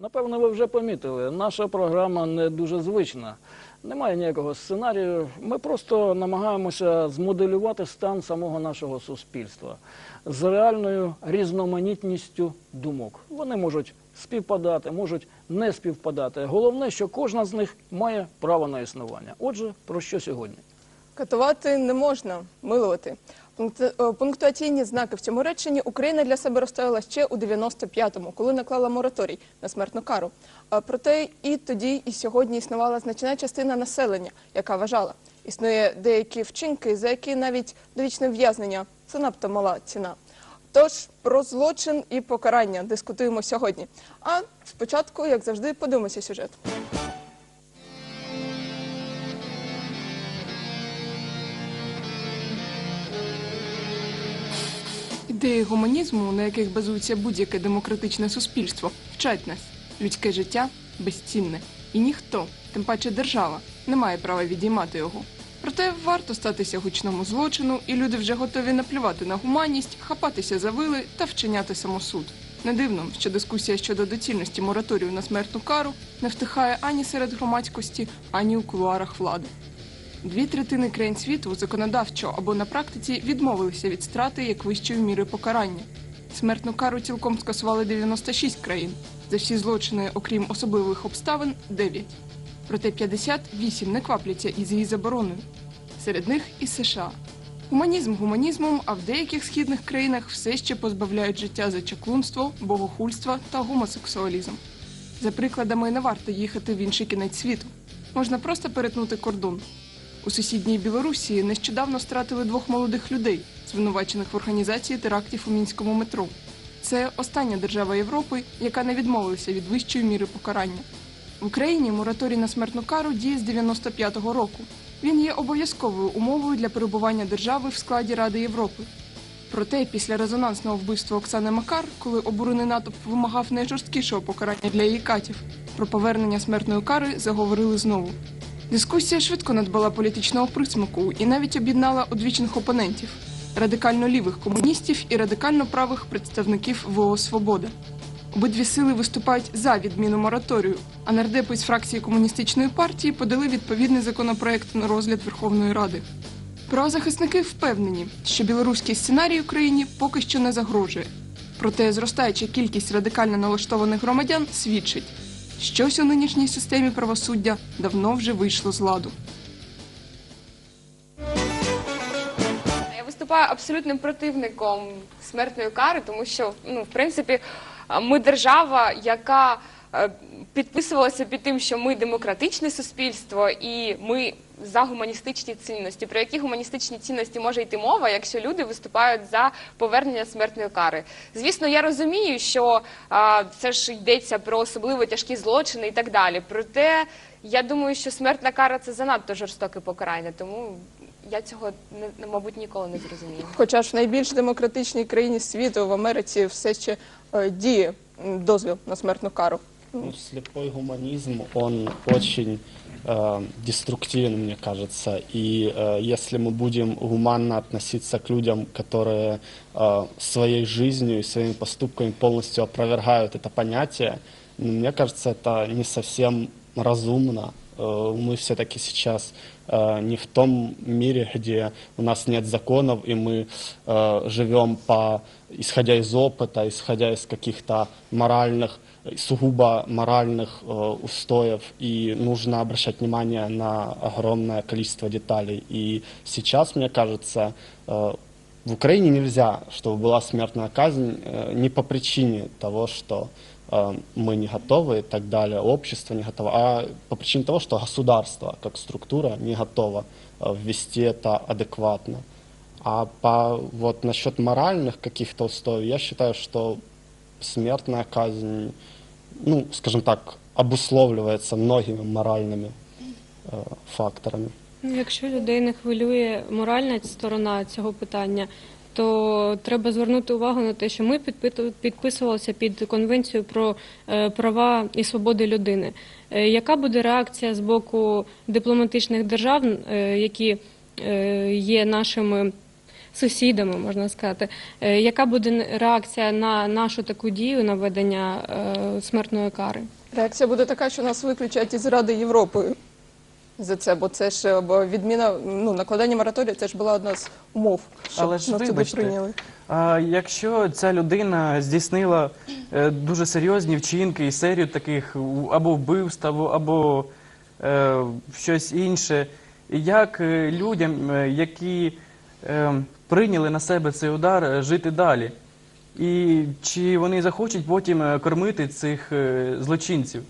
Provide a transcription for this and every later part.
Напевно, ви вже помітили, наша програма не дуже звична. Немає ніякого сценарію. Ми просто намагаємося змоделювати стан самого нашого суспільства з реальною різноманітністю думок. Вони можуть співпадати, можуть не співпадати. Головне, що кожна з них має право на існування. Отже, про що сьогодні? Катувати не можна, милувати. Пункт- е, Пунктуаційні знаки в цьому реченні Україна для себе розставила ще у 95-му, коли наклала мораторій на смертну кару. Проте і тоді, і сьогодні існувала значна частина населення, яка вважала, існує деякі вчинки, за які навіть довічне в'язнення це надто мала ціна. Тож про злочин і покарання дискутуємо сьогодні. А спочатку, як завжди, подивимося сюжет. Ідеї гуманізму, на яких базується будь-яке демократичне суспільство, вчать нас. Людське життя безцінне. І ніхто, тим паче держава, не має права відіймати його. Проте варто статися гучному злочину, і люди вже готові наплювати на гуманність, хапатися за вили та вчиняти самосуд. Не дивно, що дискусія щодо доцільності мораторію на смертну кару не втихає ані серед громадськості, ані у кулуарах влади. Дві третини країн світу законодавчо або на практиці відмовилися від страти як вищої міри покарання. Смертну кару цілком скасували 96 країн. За всі злочини, окрім особливих обставин, 9. Проте 58 не квапляться із її забороною. Серед них і США. Гуманізм гуманізмом, а в деяких східних країнах все ще позбавляють життя за чаклунство, богохульство та гомосексуалізм. За прикладами не варто їхати в інший кінець світу. Можна просто перетнути кордон. У сусідній Білорусі нещодавно стратили двох молодих людей, звинувачених в організації терактів у мінському метро. Це остання держава Європи, яка не відмовилася від вищої міри покарання. В Україні мораторій на смертну кару діє з 95-го року. Він є обов'язковою умовою для перебування держави в складі Ради Європи. Проте після резонансного вбивства Оксани Макар, коли обурений натовп вимагав найжорсткішого покарання для її катів, про повернення смертної кари заговорили знову. Дискусія швидко надбала політичного присмаку і навіть об'єднала одвічних опонентів радикально лівих комуністів і радикально правих представників ВО Свобода. Обидві сили виступають за відміну мораторію, а нардепи з фракції комуністичної партії подали відповідний законопроект на розгляд Верховної Ради. Правозахисники впевнені, що білоруський сценарій Україні поки що не загрожує. Проте зростаюча кількість радикально налаштованих громадян свідчить, щось у нинішній системі правосуддя давно вже вийшло з ладу. Я виступаю абсолютним противником смертної кари, тому що ну, в принципі ми держава, яка підписувалася під тим, що ми демократичне суспільство і ми за гуманістичні цінності. Про які гуманістичні цінності може йти мова, якщо люди виступають за повернення смертної кари? Звісно, я розумію, що а, це ж йдеться про особливо тяжкі злочини і так далі. Проте я думаю, що смертна кара це занадто жорстоке покарання, тому я цього не мабуть ніколи не зрозумію. Хоча ж в найбільш демократичній країні світу в Америці все ще е, діє дозвіл на смертну кару. Ну, слепой гуманизм, он очень э, деструктивен, мне кажется. И э, если мы будем гуманно относиться к людям, которые э, своей жизнью и своими поступками полностью опровергают это понятие, ну, мне кажется, это не совсем разумно. Э, мы все-таки сейчас э, не в том мире, где у нас нет законов, и мы э, живем по, исходя из опыта, исходя из каких-то моральных, сугубо моральных э, устоев, и нужно обращать внимание на огромное количество деталей. И сейчас, мне кажется, э, в Украине нельзя, чтобы была смертная казнь э, не по причине того, что э, мы не готовы и так далее, общество не готово, а по причине того, что государство как структура не готово э, ввести это адекватно. А по, вот насчет моральных каких-то устоев, я считаю, что смертная казнь, ну, скажем так, обусловливается многими моральными э, факторами. Ну, Якщо людей не хвилює моральна сторона цього питання, то треба звернути увагу на те, що ми підпиту- підписувалися під конвенцію про е, права і свободи людини. Е, Яка буде реакція з боку дипломатичних держав, е, які е, є нашими Сусідами, можна сказати. Е, Яка буде реакція на нашу таку дію на введення е, смертної кари? Реакція буде така, що нас виключать із Ради Європи за це, бо це ж е, бо відміна ну накладання мораторію, це ж була одна з умов, щоб Але ж нас туди вибачте, прийняли. А якщо ця людина здійснила е, дуже серйозні вчинки і серію таких або вбивств, або, або е, щось інше, як людям, які прийняли на себе цей удар, е, жити далі? І чи вони захочуть потім е, кормити цих е, злочинців?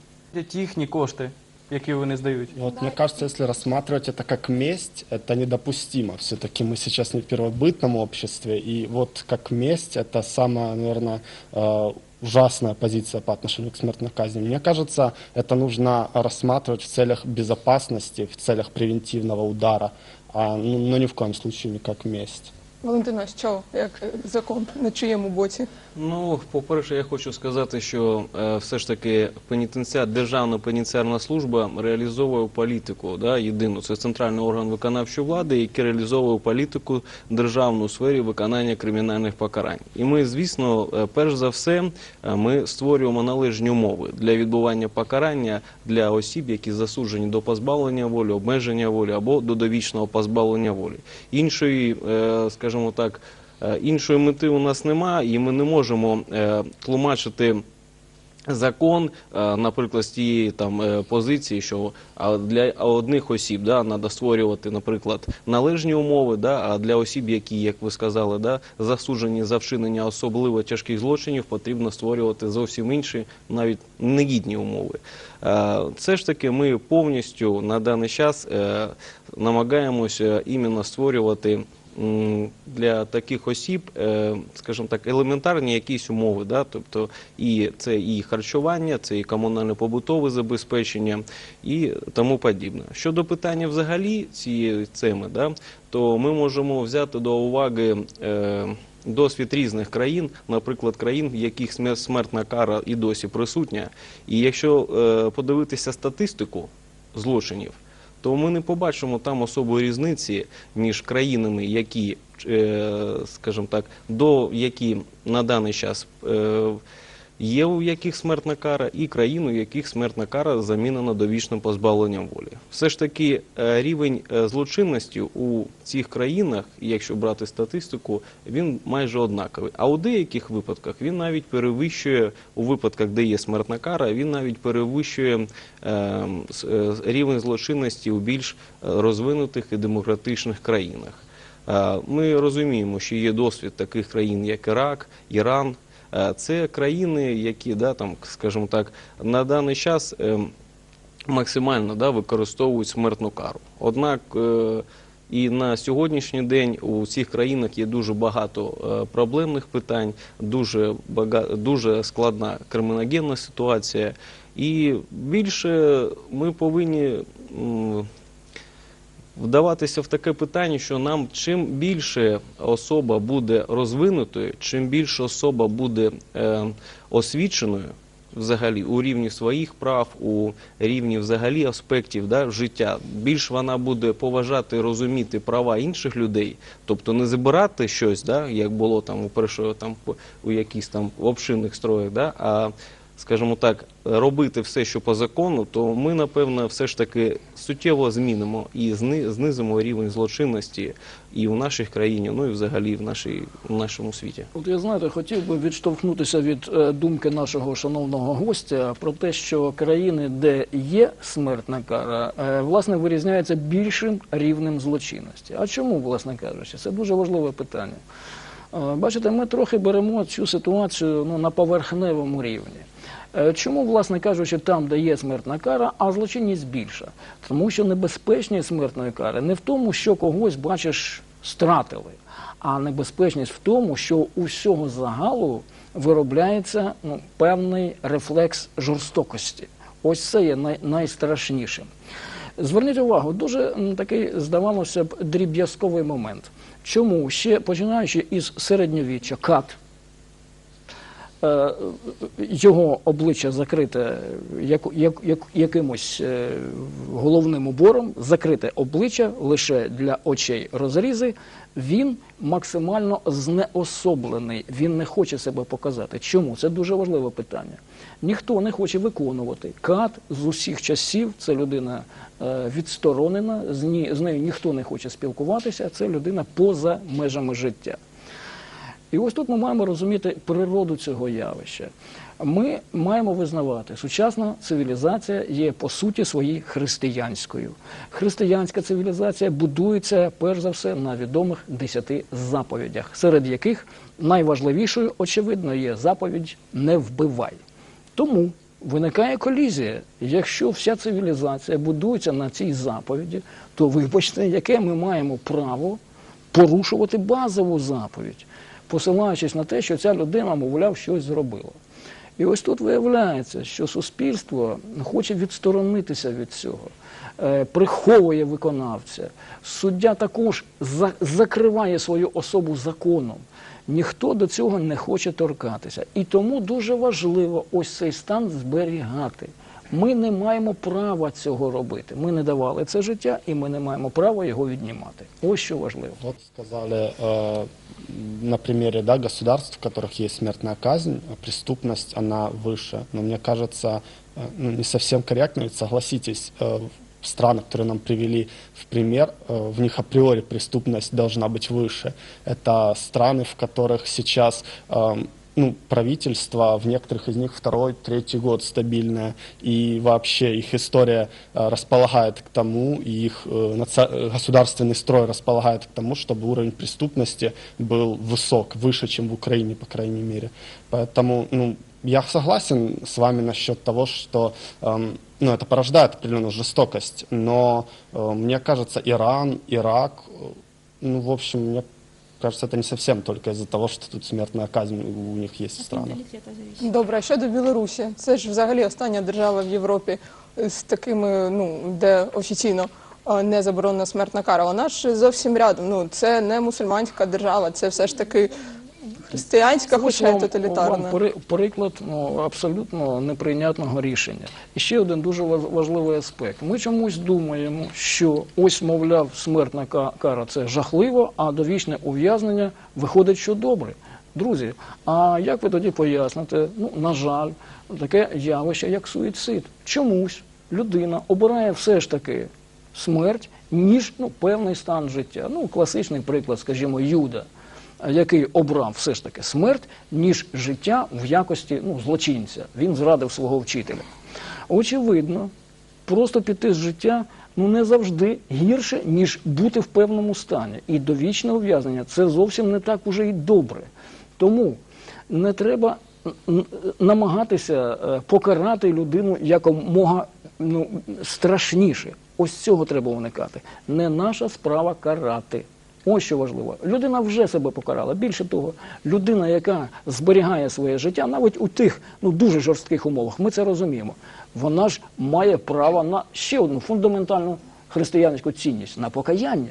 Їхні кошти, які вони здають? Вот, мне кажется, если рассматривать это как месть, это недопустимо. Все-таки мы сейчас не в первобытном обществе, и вот как месть это самая, наверное, э, ужасная позиция по отношению к смертной казни. Мне кажется, это нужно рассматривать в целях безопасности, в целях превентивного удара, а, ну, но ни в коем случае не как месть. Валентина, що як е, закон на чиєму боці? Ну, по-перше, я хочу сказати, що е, все ж таки пенітенціар, Державна пенітенціарна служба реалізовує політику, да, єдину. Це центральний орган виконавчої влади, який реалізовує політику державну у сфері виконання кримінальних покарань. І ми, звісно, е, перш за все, ми створюємо належні умови для відбування покарання для осіб, які засуджені до позбавлення волі, обмеження волі або до довічного позбавлення волі. Іншої, е, скажімо так, Е, Іншої мети у нас немає, і ми не можемо е, тлумачити закон, е, наприклад, з тієї там позиції, що для одних осіб да, треба створювати, наприклад, належні умови, да, а для осіб, які, як ви сказали, да, засуджені за вчинення особливо тяжких злочинів, потрібно створювати зовсім інші, навіть негідні умови. Це ж таки ми повністю на даний час намагаємося іменно створювати для таких осіб, е, скажімо так, елементарні якісь умови, да? тобто і це і харчування, це і комунально-побутове забезпечення і тому подібне. Щодо питання взагалі цієї теми, да, то ми можемо взяти до уваги. Е, Досвід різних країн, наприклад, країн, в яких смер- смертна кара і досі присутня. І якщо е, подивитися статистику злочинів, то ми не побачимо там особої різниці між країнами, які, е, скажімо так, до які на даний час е, є у яких смертна кара, і країн, у яких смертна кара замінена довічним позбавленням волі. Все ж таки е, рівень е, злочинності у цих країнах, якщо брати статистику, він майже однаковий. А у деяких випадках він навіть перевищує у випадках, де є смертна кара, він навіть перевищує е, е, рівень злочинності у більш е, розвинутих і демократичних країнах. Ми розуміємо, що є досвід таких країн, як Ірак, Іран. Е, Це країни, які, да, там, скажімо так, на даний час е, максимально да, використовують смертну кару. Однак е, і на сьогоднішній день у цих країнах є дуже багато е, проблемних питань, дуже, бага, дуже складна криміногенна ситуація. І більше ми повинні вдаватися в таке питання, що нам чим більше особа буде розвинутою, чим більше особа буде е, освіченою взагалі у рівні своїх прав, у рівні взагалі аспектів життя, більш вона буде поважати розуміти права інших людей, тобто не забирати щось, як було там у першого там у якісь там обширних строях, да, а скажімо так, робити все, що по закону, то ми, напевно, все ж таки суттєво змінимо і зни- знизимо рівень злочинності і в нашій країні, ну і взагалі в, нашій, в нашому світі. От я знаєте, хотів би відштовхнутися від е, думки нашого шановного гостя про те, що країни, де є смертна кара, е, власне вирізняються більшим рівнем злочинності. А чому, власне кажучи, це дуже важливе питання. Е, Бачите, ми трохи беремо цю ситуацію ну, на поверхневому рівні. Е, Чому, власне кажучи, там, де є смертна кара, а злочинність більша? Тому що небезпечність смертної кари не в тому, що когось, бачиш, стратили, а небезпечність в тому, що у всього загалу виробляється ну, певний рефлекс жорстокості. Ось це є най- найстрашнішим. Зверніть увагу, дуже такий, здавалося б, дріб'язковий момент. Чому ще починаючи із середньовіччя, кат, його обличчя закрите як, як, як, якимось е, головним убором, закрите обличчя лише для очей розрізи, він максимально знеособлений, він не хоче себе показати. Чому? Це дуже важливе питання. Ніхто не хоче виконувати. Кат з усіх часів це людина е, відсторонена, з нею ніхто не хоче спілкуватися, це людина поза межами життя. І ось тут ми маємо розуміти природу цього явища. Ми маємо визнавати, сучасна цивілізація є по суті своїй християнською. Християнська цивілізація будується перш за все на відомих десяти заповідях, серед яких найважливішою, очевидно, є заповідь не вбивай. Тому виникає колізія. Якщо вся цивілізація будується на цій заповіді, то вибачте, яке ми маємо право порушувати базову заповідь, посилаючись на те, що ця людина, мовляв, щось зробила. І ось тут виявляється, що суспільство хоче відсторонитися від цього, е, приховує виконавця. Суддя також закриває свою особу законом. Ніхто до цього не хоче торкатися. І тому дуже важливо ось цей стан зберігати. Ми не маємо права цього робити. Ми не давали це життя, і ми не маємо права його віднімати. Ось що важливо. Вот сказали э, на примере да, государств, в которых есть смертная казнь, э, преступность, она выше. Но мне кажется, э, ну, не совсем корректно, ведь согласитесь, э, в странах, которые нам привели в пример, э, в них априори преступность должна быть выше. Это страны, в которых сейчас эм, ну, правительство, в некоторых из них второй, третий год стабильное, и вообще их история э, располагает к тому, и их э, государственный строй располагает к тому, чтобы уровень преступности был высок, выше, чем в Украине, по крайней мере. Поэтому, ну, я согласен с вами насчет того, что эм, ну, это порождает определенную жестокость, но э, мне кажется, Иран, Ирак, э, ну, в общем, мне кажется, это не совсем только из-за того, что тут смертная казнь у них есть в странах. Добре, а щодо Білорусі, це ж взагалі остання держава в Європі з такими, ну де офіційно е, не заборонена смертна кара. Вона ж зовсім рядом. Ну це не мусульманська держава, це все ж таки християнська, хоча й тоталітарна. вам приклад ну, абсолютно неприйнятного рішення. І ще один дуже важ- важливий аспект. Ми чомусь думаємо, що ось, мовляв, смертна ка- кара це жахливо, а довічне ув'язнення виходить, що добре. Друзі, а як ви тоді поясните? Ну, на жаль, таке явище, як суїцид. Чомусь людина обирає все ж таки смерть, ніж ну, певний стан життя. Ну, класичний приклад, скажімо, Юда який обрав все ж таки смерть, ніж життя в якості ну, злочинця. Він зрадив свого вчителя. Очевидно, просто піти з життя ну, не завжди гірше, ніж бути в певному стані. І довічне ув'язнення це зовсім не так уже і добре. Тому не треба намагатися е, покарати людину якомога ну, страшніше. Ось цього треба уникати. Не наша справа карати. Ось що важливо. Людина вже себе покарала. Більше того, людина, яка зберігає своє життя, навіть у тих ну, дуже жорстких умовах, ми це розуміємо. Вона ж має право на ще одну фундаментальну християнську цінність на покаяння.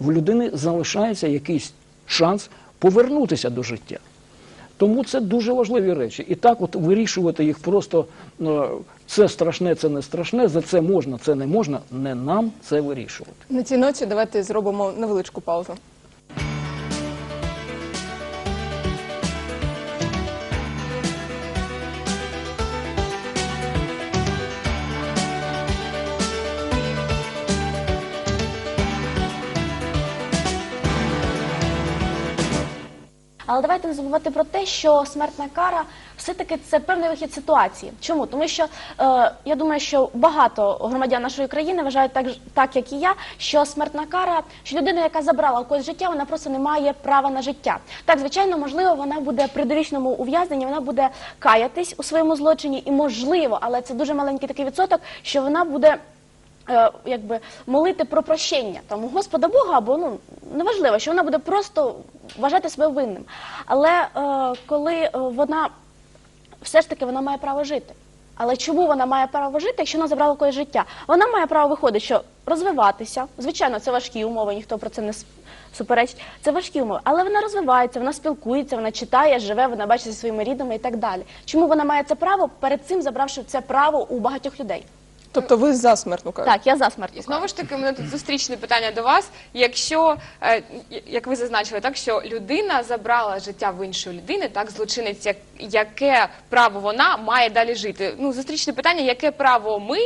В людини залишається якийсь шанс повернутися до життя. Тому це дуже важливі речі. І так, от вирішувати їх просто е, це страшне, це не страшне, за це можна, це не можна. Не нам це вирішувати. На цій ноті давайте зробимо невеличку паузу. Але давайте не забувати про те, що смертна кара все-таки це певний вихід ситуації. Чому? Тому що е, я думаю, що багато громадян нашої країни вважають так, так, як і я, що смертна кара, що людина, яка забрала когось життя, вона просто не має права на життя. Так, звичайно, можливо, вона буде при довічному ув'язненні, вона буде каятись у своєму злочині, і можливо, але це дуже маленький такий відсоток, що вона буде е, якби молити про прощення там у Господа Бога, або ну неважливо, що вона буде просто вважати себе винним. Але е, коли е, вона все ж таки вона має право жити. Але чому вона має право жити, якщо вона забрала когось життя? Вона має право виходить, що розвиватися. Звичайно, це важкі умови, ніхто про це не суперечить. Це важкі умови, але вона розвивається, вона спілкується, вона читає, живе, вона бачить зі своїми рідними і так далі. Чому вона має це право перед цим забравши це право у багатьох людей? Тобто ви за смертну кару? Так, я за смертну І кару. знову ж таки, у мене тут зустрічне питання до вас. Якщо, е, як ви зазначили, так що людина забрала життя в іншої людини, так злочинець, як, яке право вона має далі жити? Ну, зустрічне питання, яке право ми,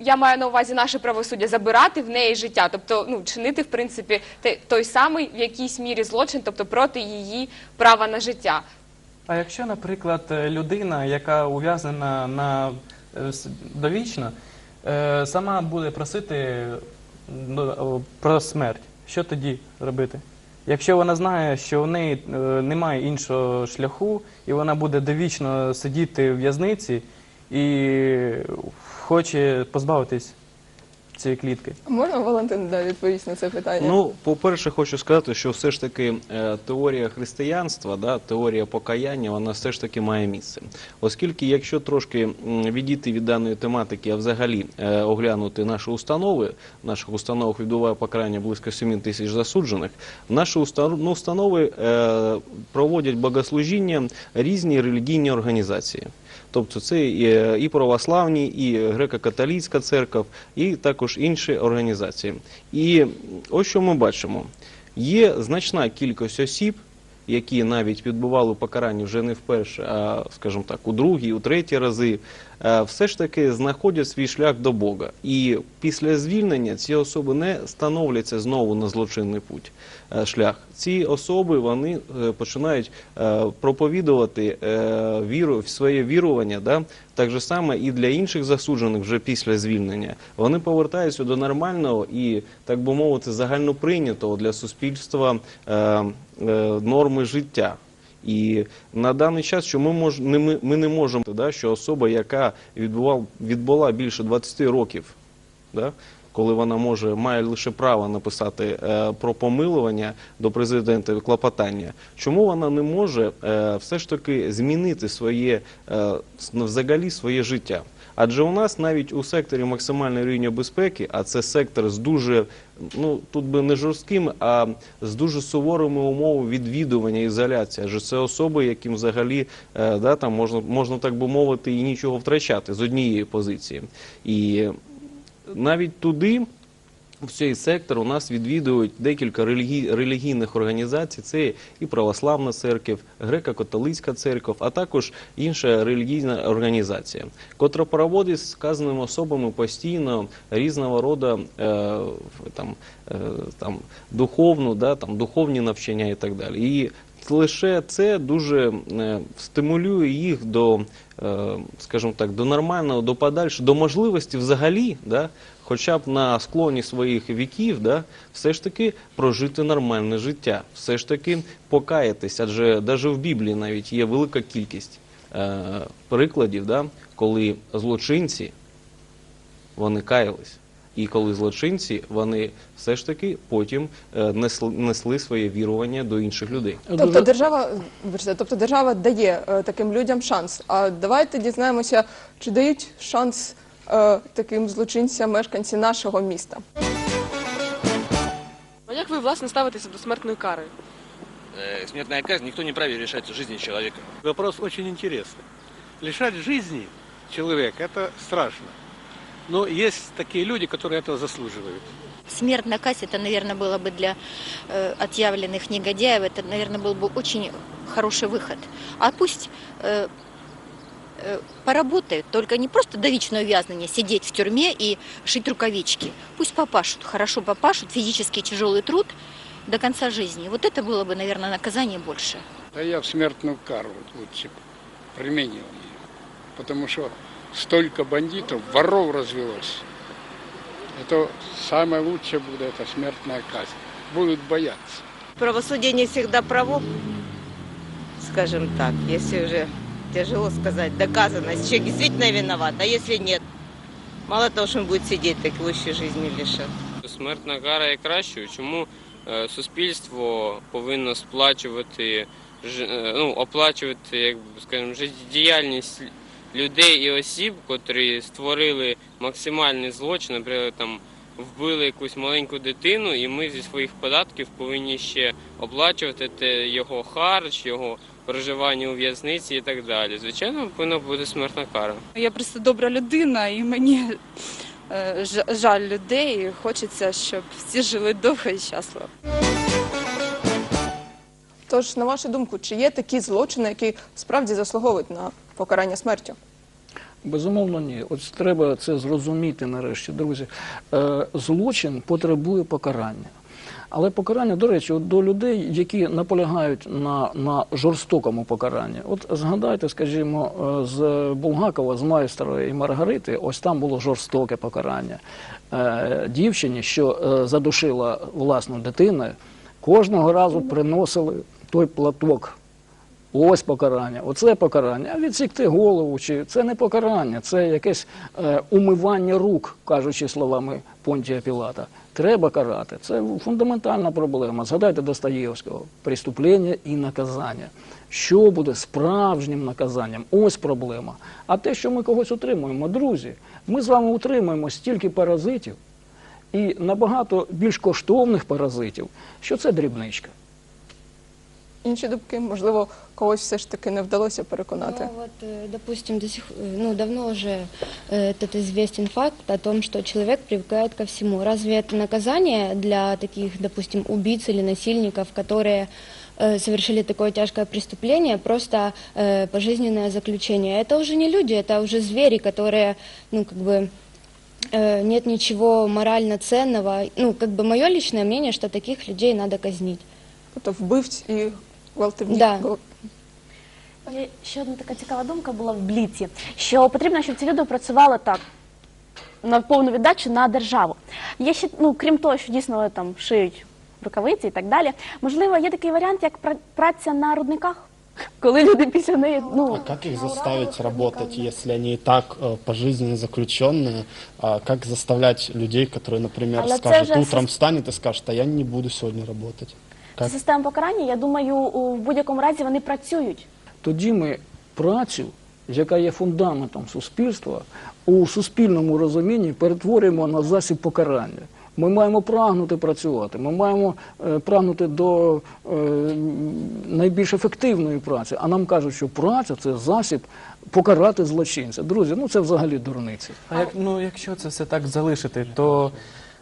я маю на увазі наше правосуддя, забирати в неї життя, тобто ну, чинити, в принципі, те- той самий в якійсь мірі злочин, тобто проти її права на життя. А якщо, наприклад, е, людина, яка ув'язнена на е, с- довічно, е, сама буде просити ну, про смерть, що тоді робити? Якщо вона знає, що в неї е, немає іншого шляху, і вона буде довічно сидіти в в'язниці і хоче позбавитись цієї клітки. Можна Валентин да, відповісти на це питання? Ну, по-перше, хочу сказати, що все ж таки е, теорія християнства, да, теорія покаяння, вона все ж таки має місце. Оскільки, якщо трошки м, відійти від даної тематики, а взагалі е, оглянути наші установи, в наших установах відбуває покарання близько 7 тисяч засуджених, наші установ- ну, установи е, проводять богослужіння різні релігійні організації. Тобто це і, і православні, і греко-католицька церква, і також інші організації. І ось що ми бачимо: є значна кількість осіб, які навіть відбували покарання вже не вперше, а скажімо так, у другі, у треті рази, все ж таки знаходять свій шлях до Бога. І після звільнення ці особи не становляться знову на злочинний путь е, шлях. Ці особи вони е, починають е, проповідувати е, віру, своє вірування, да? так же саме і для інших засуджених вже після звільнення. Вони повертаються до нормального і, так би мовити, загальноприйнятого для суспільства е, е, норми життя. І на даний час, що ми мож, не, ми, ми не можемо, да, що особа, яка відбувала, відбула більше 20 років, да, коли вона може має лише право написати е, про помилування до президента клопотання, чому вона не може е, все ж таки змінити своє е, взагалі своє життя? Адже у нас навіть у секторі максимального рівня безпеки, а це сектор з дуже ну тут би не жорстким, а з дуже суворими умовами відвідування ізоляції. Адже це особи, яким взагалі е, да, там можна, можна так би мовити, і нічого втрачати з однієї позиції. І навіть туди. В цей сектор у нас відвідують декілька релігій, релігійних організацій. Це і православна церква, греко-католицька церква, а також інша релігійна організація, котра проводить з сказаними особами постійно різного роду е, там, е, там, духовну, да, там, духовні навчання і так далі. І лише це дуже е, стимулює їх до, е, скажімо так, до нормального, до подальшого, до можливості взагалі, да, хоча б на склоні своїх віків, да, все ж таки прожити нормальне життя, все ж таки покаятись, адже навіть в Біблії навіть є велика кількість е, прикладів, да, коли злочинці вони каялись. І коли злочинці, вони все ж таки потім е, несли, несли своє вірування до інших людей. Тобто Дуже- держава, вибачте, тобто держава дає е, таким людям шанс. А давайте дізнаємося, чи дають шанс е, таким злочинцям мешканці нашого міста. А як ви власне ставитеся до смертної кари? Э, Смертная казнь, никто не вправе решать жизни человека. Вопрос очень интересный. Лишать жизни человека – это страшно. Но есть такие люди, которые этого заслуживают. Смертная казнь, это, наверное, было бы для э, отъявленных негодяев, это, наверное, был бы очень хороший выход. А пусть э, э, поработают, только не просто довечное увязнение, сидеть в тюрьме и шить рукавички. Пусть попашут, хорошо попашут, физически тяжелый труд до конца жизни. Вот это было бы, наверное, наказание больше. Да я в смертную кару лучше применил ее. Потому что столько бандитов, воров развелось. Это самое лучшее будет, это смертная казнь. Будут бояться. Правосудие не всегда право, скажем так, если уже тяжело сказать, доказано, если человек действительно виноват, а если нет, мало того, что он будет сидеть, так его еще жизни лишат. Смертна кара є кращою. Чому е, суспільство повинно сплачувати, ж- е, ну, оплачувати, як би, скажімо, життєдіяльність людей і осіб, котрі створили максимальний злочин, наприклад, там вбили якусь маленьку дитину, і ми зі своїх податків повинні ще оплачувати його харч, його проживання у в'язниці і так далі. Звичайно, повинна бути смертна кара. Я просто добра людина, і мені е, жа- жаль людей. і Хочеться, щоб всі жили довго і щасливо. Тож, на вашу думку, чи є такі злочини, які справді заслуговують на покарання смертю? Безумовно, ні. От треба це зрозуміти нарешті, друзі. Е, злочин потребує покарання. Але покарання, до речі, до людей, які наполягають на, на жорстокому покаранні. От згадайте, скажімо, е, з Булгакова, з майстра і Маргарити, ось там було жорстоке покарання. Е, дівчині, що задушила власну дитину, кожного разу приносили той платок. Ось покарання, оце покарання. А відсікти голову, чи це не покарання, це якесь е, умивання рук, кажучи словами Понтія Пілата. Треба карати. Це фундаментальна проблема. Згадайте Достоєвського преступлення і наказання. Що буде справжнім наказанням? Ось проблема. А те, що ми когось утримуємо, друзі, ми з вами утримуємо стільки паразитів і набагато більш коштовних паразитів, що це дрібничка. Інші думки, можливо, когось все ж таки не вдалося переконати. Ну, вот, э, допустим, до сих, э, ну, давно уже э, этот известен факт о том, что человек привыкает ко всему. Разве это наказание для таких, допустим, убийц или насильников, которые э, совершили такое тяжкое преступление, просто э, пожизненное заключение? Это уже не люди, это уже звери, которые, ну, как бы, э, нет ничего морально ценного. Ну, как бы мое личное мнение, что таких людей надо казнить. Тобто вбивць і гвалтівників. Да. Є ще одна така цікава думка була в Бліці, що потрібно, щоб ці люди працювали так на повну віддачу на державу. Є ще, ну крім того, що дійсно там шиють рукавиці і так далі. Можливо, є такий варіант, як пра- праця на рудниках, коли люди після неї ну А как их заставить работать, если они и так э, пожизненно заключенные? А как заставлять людей, которые, например, Але це скажут, вже утром сис- встанет и скажет, а я не буду сегодня работать? Как? система покарання, я думаю, у в будь-якому разі вони працюють. Тоді ми працю, яка є фундаментом суспільства, у суспільному розумінні перетворюємо на засіб покарання. Ми маємо прагнути працювати, ми маємо е, прагнути до е, найбільш ефективної праці. А нам кажуть, що праця це засіб покарати злочинця. Друзі, ну це взагалі дурниці. А як, ну, якщо це все так залишити, то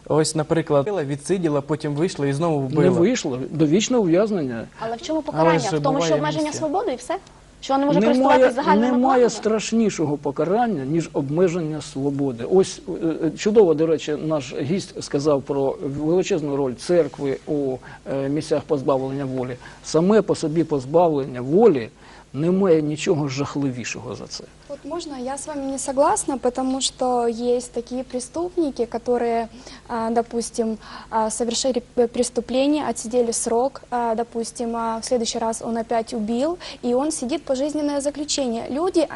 ось, наприклад, відсиділа, потім вийшла і знову вбила. Не вийшло довічне ув'язнення. Але в чому покарання? ж В тому, що обмеження амністія. свободи і все? Що вони можуть Немає, користуватися загальними немає страшнішого покарання, ніж обмеження свободи. Ось е, е, чудово, до речі, наш гість сказав про величезну роль церкви у е, місцях позбавлення волі. Саме по собі позбавлення волі немає нічого жахливішого за це. Вот можно, я с вами не согласна, потому что есть такие преступники, которые, а, допустим, а, совершили преступление, отсидели срок, а, допустим, в следующий раз он опять убил, и он сидит пожизненное заключение. Люди,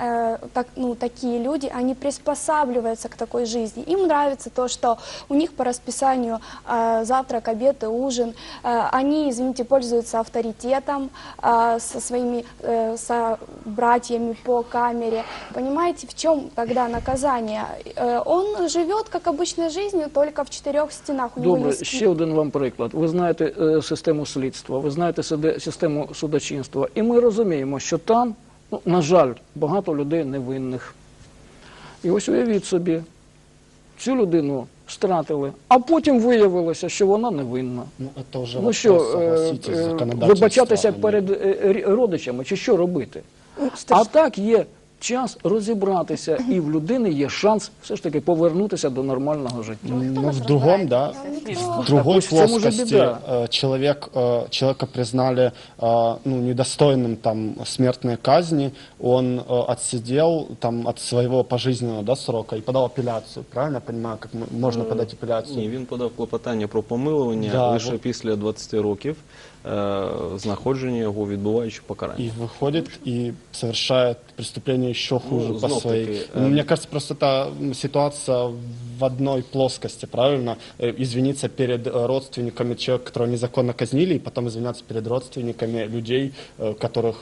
так, ну, такие люди, они приспосабливаются к такой жизни. Им нравится то, что у них по расписанию завтрак, обед и ужин. Они, извините, пользуются авторитетом со своими э, со братьями по камере. Понимаете, в чем тогда наказание? Э, Он живет как обычной жизнью, только в четырех стенах. У него Добре, есть ще один вам приклад. Ви знаєте е, систему слідства, ви знаєте сиде- систему судочинства, і ми розуміємо, що там, ну, на жаль, багато людей невинних. І ось уявіть собі, цю людину стратили, а потім виявилося, що вона невинна. Ну, это уже Ну вопрос, що, е, согласитесь, е, законодательства, вибачатися а не- перед е, рі- родичами, чи що робити? А так є час розібратися, і в людини є шанс все ж таки повернутися до нормального життя. Ну, в другом, да, в другой Так ось в цьому ж і плоскости біда. э, человек, э, человека признали э, ну, недостойным там смертной казни, он э, отсидел там от своего пожизненного да, срока и подал апелляцию, правильно я понимаю, как м- можно подать апелляцию? Ні, він подав клопотання про помилування Да, лише вот. після 20 років е, знаходження його відбуваючи покарання. И выходит и совершает преступление еще хуже Ну, по знов своей. таки, Ну, э, Мне кажется, просто это м, ситуация в одной плоскости, правильно? Э, Извиниться перед э, родственниками человека, которого незаконно казнили, и потом извиняться перед родственниками людей, э, которых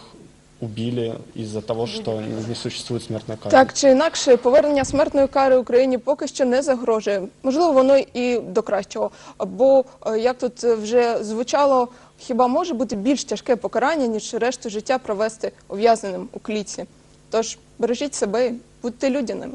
убили из-за того, что не существует смертной кары. Так чи інакше, повернення смертної кари Україні поки що не загрожує. Можливо, воно і до кращого. Бо е, як тут вже звучало, хіба може бути більш тяжке покарання, ніж решту життя провести ув'язненим у клітці? Тож бережіть себе, і будьте людяними.